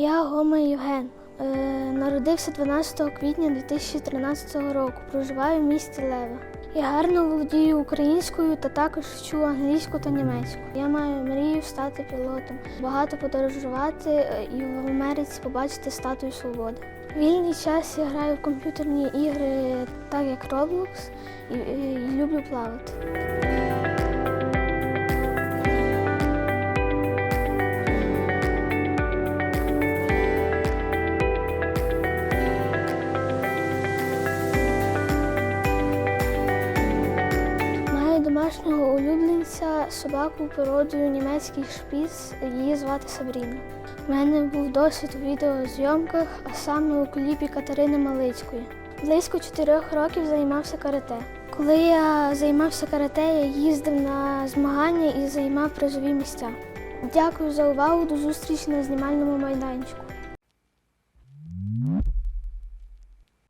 Я Гома Євген. Е, народився 12 квітня 2013 року. Проживаю в місті Лева. Я гарно володію українською та також вчу англійську та німецьку. Я маю мрію стати пілотом, багато подорожувати е, і в Америці побачити статую свободи. Вільний час я граю в комп'ютерні ігри, так як Roblox, і, і люблю плавати. Домашнього улюбленця собаку породою німецький шпіц. Її звати Сабріна. У мене був досвід у відеозйомках, а саме у кліпі Катерини Малицької. Близько чотирьох років займався карате. Коли я займався карате, я їздив на змагання і займав призові місця. Дякую за увагу. До зустрічі на знімальному майданчику.